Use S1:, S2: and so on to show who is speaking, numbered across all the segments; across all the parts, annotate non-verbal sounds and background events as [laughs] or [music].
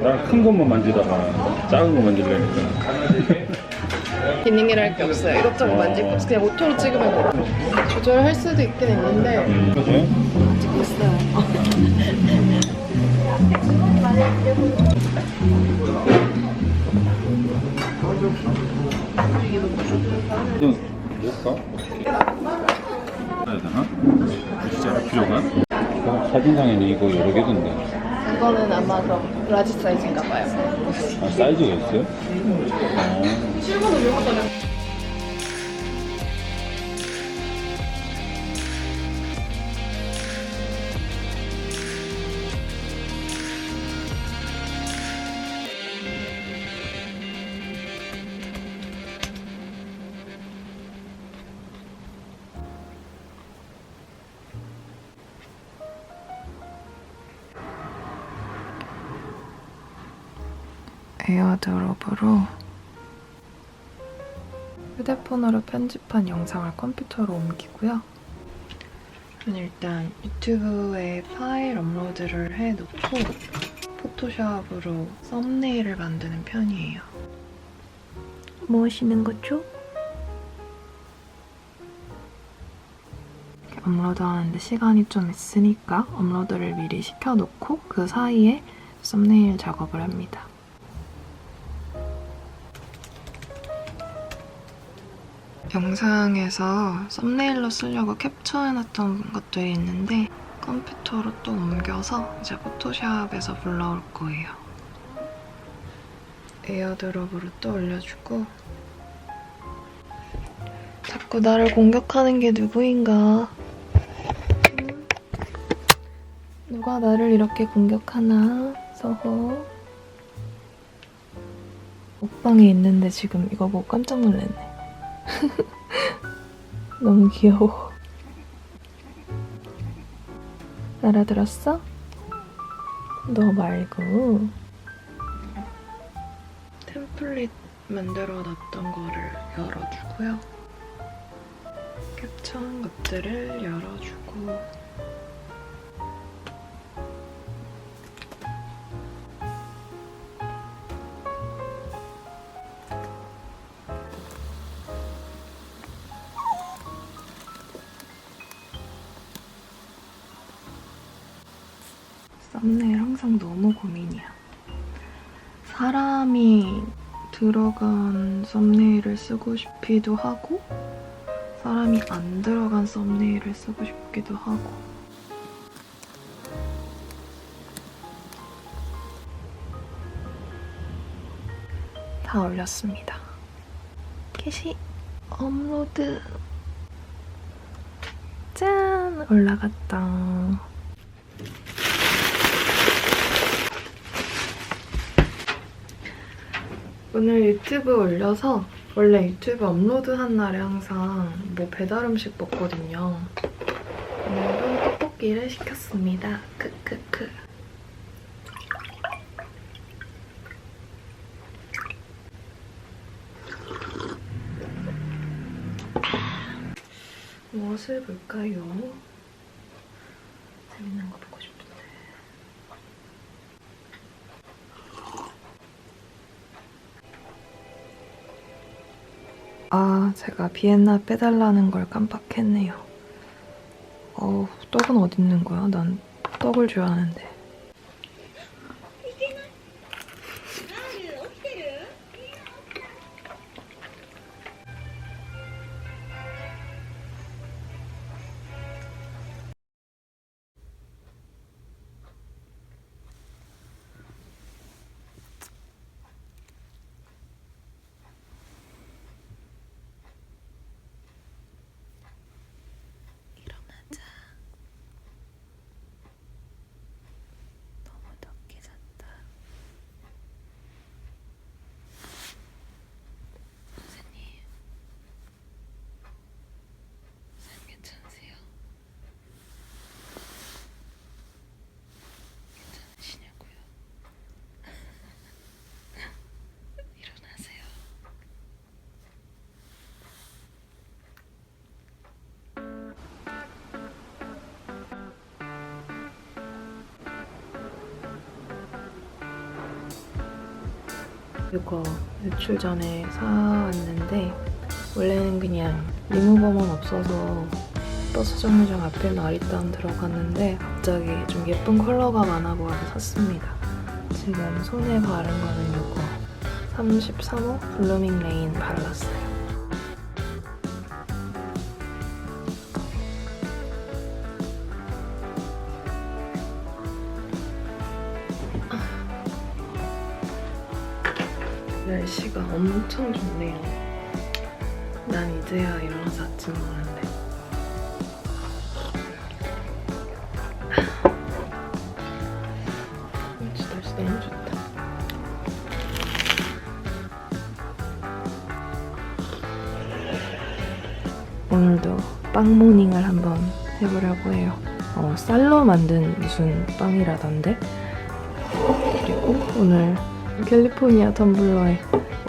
S1: 난큰 것만 만지다가 작은 거 만지려니까
S2: 기능이랄 게 없어요. 이것저것 만질 거 없어. 그냥 오토로 찍으면 돼요. 조절할 수도 있긴 있는데
S1: 음, 그죠?
S2: 찍고 있어요.
S1: 이건 뭘까? 해야 되나? 진짜 필요가? 어, 사진상에는 이거 여러 개던데
S2: 그거는 아마도 라지 사이즈인가 봐요.
S1: 아 사이즈가 있어요? 어.
S2: 에어드롭으로 휴대폰으로 편집한 영상을 컴퓨터로 옮기고요. 저는 일단 유튜브에 파일 업로드를 해놓고 포토샵으로 썸네일을 만드는 편이에요. 뭐 하시는 거죠? 이렇게 업로드 하는데 시간이 좀 있으니까 업로드를 미리 시켜놓고 그 사이에 썸네일 작업을 합니다. 영상에서 썸네일로 쓰려고 캡처해놨던 것들이 있는데 컴퓨터로 또 옮겨서 이제 포토샵에서 불러올 거예요. 에어드롭으로 또 올려주고 자꾸 나를 공격하는 게 누구인가 음. 누가 나를 이렇게 공격하나 서호 옷방에 있는데 지금 이거 보고 깜짝 놀랐네 [laughs] 너무 귀여워. 알아들었어? 너 말고. 템플릿 만들어 놨던 거를 열어주고요. 캡처한 것들을 열어주고. 사람이 들어간 썸네일을 쓰고 싶기도 하고, 사람이 안 들어간 썸네일을 쓰고 싶기도 하고. 다 올렸습니다. 캐시 업로드. 짠! 올라갔다. 오늘 유튜브 올려서 원래 유튜브 업로드 한 날에 항상 뭐 배달 음식 먹거든요. 오늘은 떡볶이를 시켰습니다. 크크크. 무엇을 볼까요? 재밌는 거보 아, 제가 비엔나 빼달라는 걸 깜빡했네요. 어, 떡은 어디 있는 거야? 난 떡을 줘야 하는데. 이거 며칠 전에 사왔는데 원래는 그냥 리무버만 없어서 버스 정류장 앞에 나리땀 들어갔는데 갑자기 좀 예쁜 컬러가 많아 보여서 샀습니다. 지금 손에 바른 거는 이거 33호 블루밍 레인 발랐어요. 엄청 좋네요. 난 이제야 일어나서 아침 먹는데. 진짜 날씨 너무 좋다. 오늘도 빵 모닝을 한번 해보려고 해요. 어, 쌀로 만든 무슨 빵이라던데. 그리고 오늘 캘리포니아 텀블러에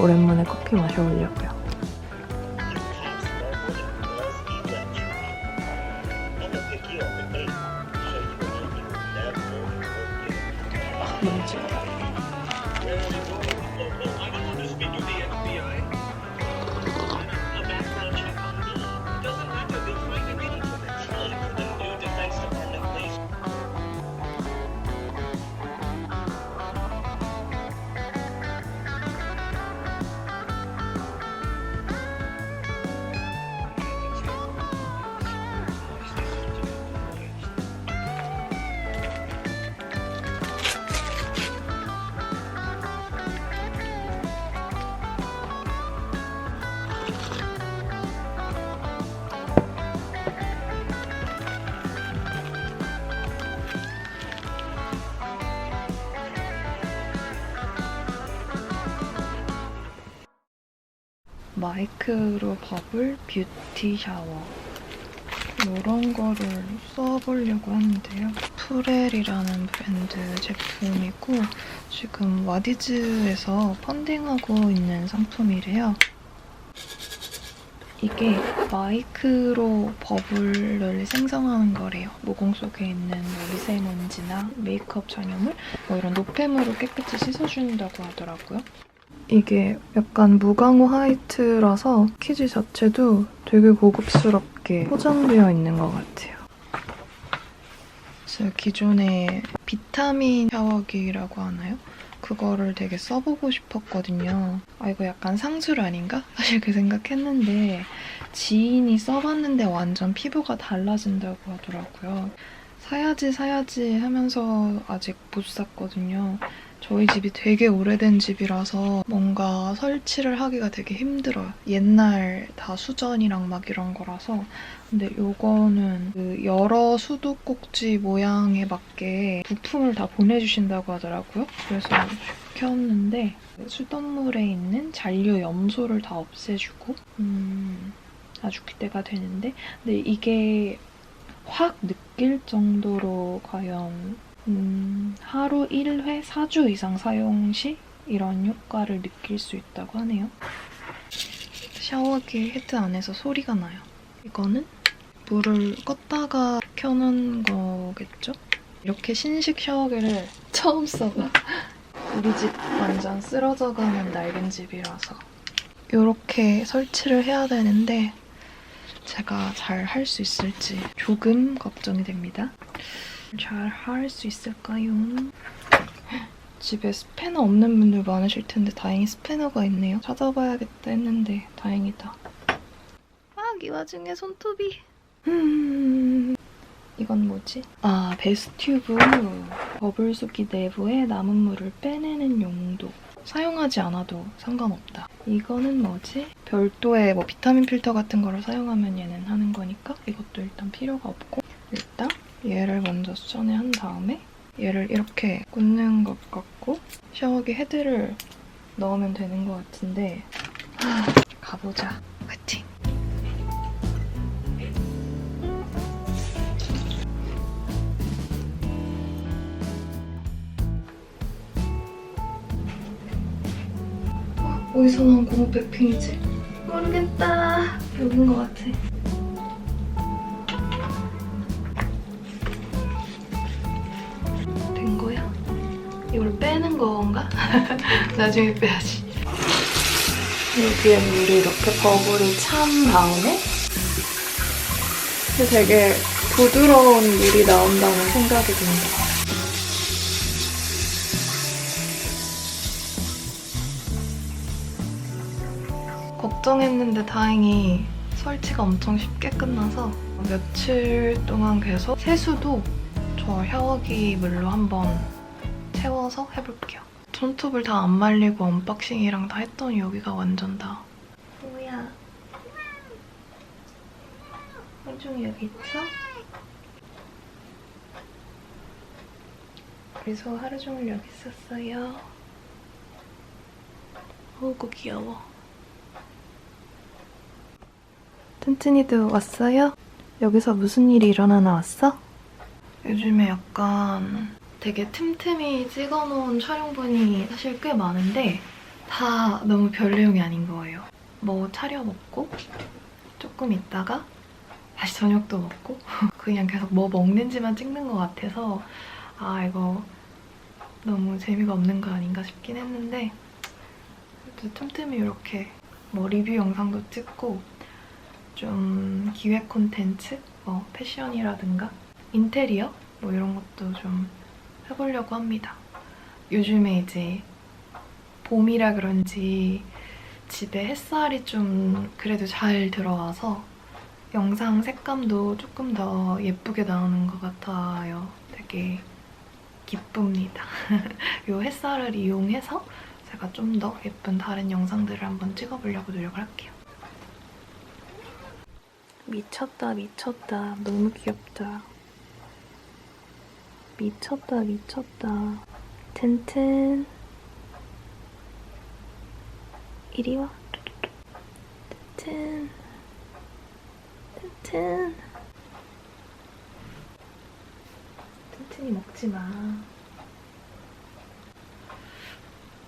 S2: 오랜만에 커피 마셔보려고요. 뭔지. 마이크로 버블 뷰티 샤워 이런 거를 써보려고 하는데요. 프렐이라는 브랜드 제품이고 지금 와디즈에서 펀딩하고 있는 상품이래요. 이게 마이크로 버블을 생성하는 거래요. 모공 속에 있는 뭐 미세먼지나 메이크업 잔여물 뭐 이런 노폐물을 깨끗이 씻어준다고 하더라고요. 이게 약간 무광호 화이트라서 키즈 자체도 되게 고급스럽게 포장되어 있는 것 같아요. 제가 기존에 비타민 샤워기라고 하나요? 그거를 되게 써보고 싶었거든요. 아, 이거 약간 상술 아닌가? [laughs] 사실 그 생각했는데 지인이 써봤는데 완전 피부가 달라진다고 하더라고요. 사야지 사야지 하면서 아직 못 샀거든요. 저희 집이 되게 오래된 집이라서 뭔가 설치를 하기가 되게 힘들어요. 옛날 다 수전이랑 막 이런 거라서. 근데 요거는 그 여러 수도꼭지 모양에 맞게 부품을 다 보내주신다고 하더라고요. 그래서 켰는데 수돗물에 있는 잔류 염소를 다 없애주고 음, 아주 기대가 되는데 근데 이게 확 느낄 정도로 과연 음, 하루 1회 4주 이상 사용 시 이런 효과를 느낄 수 있다고 하네요. 샤워기 헤드 안에서 소리가 나요. 이거는 물을 껐다가 켜놓은 거겠죠? 이렇게 신식 샤워기를 [laughs] 처음 써봐. 우리 집 완전 쓰러져가는 낡은 집이라서 이렇게 설치를 해야 되는데 제가 잘 할 수 있을지 조금 걱정이 됩니다. 잘 할 수 있을까요? 집에 스패너 없는 분들 많으실 텐데 다행히 스패너가 있네요. 찾아봐야겠다 했는데 다행이다. 아, 이 와중에 손톱이. 음... 이건 뭐지? 아, 베스튜브. 버블수기 내부에 남은 물을 빼내는 용도. 사용하지 않아도 상관없다. 이거는 뭐지? 별도의 뭐 비타민 필터 같은 거를 사용하면 얘는 하는 거니까 이것도 일단 필요가 없고 일단 얘를 먼저 수전에 한 다음에 얘를 이렇게 꽂는 것 같고 샤워기 헤드를 넣으면 되는 것 같은데 하, 가보자. 화이팅! 어디서 나온 고무 백핑이지? 모르겠다. 여긴 것 같아. 빼는 건가? [laughs] 나중에 빼야지. 여기에 물이 이렇게 버블이 찬 다음에 되게 부드러운 물이 나온다는 생각이 듭니다. 걱정했는데 다행히 설치가 엄청 쉽게 끝나서 며칠 동안 계속 세수도 저 샤워기 물로 한번 채워서 해볼게요. 손톱을 다 안 말리고 언박싱이랑 다 했더니 여기가 완전 다 뭐야 호중이 여기 있어? 그래서 하루 종일 여기 있었어요 어구 귀여워 튼튼이도 왔어요? 여기서 무슨 일이 일어나나 왔어? 요즘에 약간 되게 틈틈이 찍어놓은 촬영분이 사실 꽤 많은데 다 너무 별 내용이 아닌 거예요. 뭐 차려 먹고 조금 있다가 다시 저녁도 먹고 [laughs] 그냥 계속 뭐 먹는지만 찍는 것 같아서 아 이거 너무 재미가 없는 거 아닌가 싶긴 했는데 틈틈이 이렇게 뭐 리뷰 영상도 찍고 좀 기획 콘텐츠, 뭐 패션이라든가 인테리어 뭐 이런 것도 좀 해보려고 합니다. 요즘에 이제 봄이라 그런지 집에 햇살이 좀 그래도 잘 들어와서 영상 색감도 조금 더 예쁘게 나오는 것 같아요. 되게 기쁩니다. [laughs] 이 햇살을 이용해서 제가 좀 더 예쁜 다른 영상들을 한번 찍어보려고 노력을 할게요. 미쳤다 미쳤다 너무 귀엽다 미쳤다 미쳤다. 튼튼. 이리 와. 튼튼. 튼튼. 튼튼이 먹지마.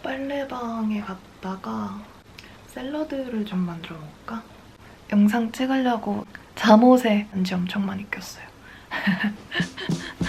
S2: 빨래방에 갔다가 샐러드를 좀 만들어 먹을까? 영상 찍으려고 잠옷에 반지 엄청 많이 꼈어요 [laughs]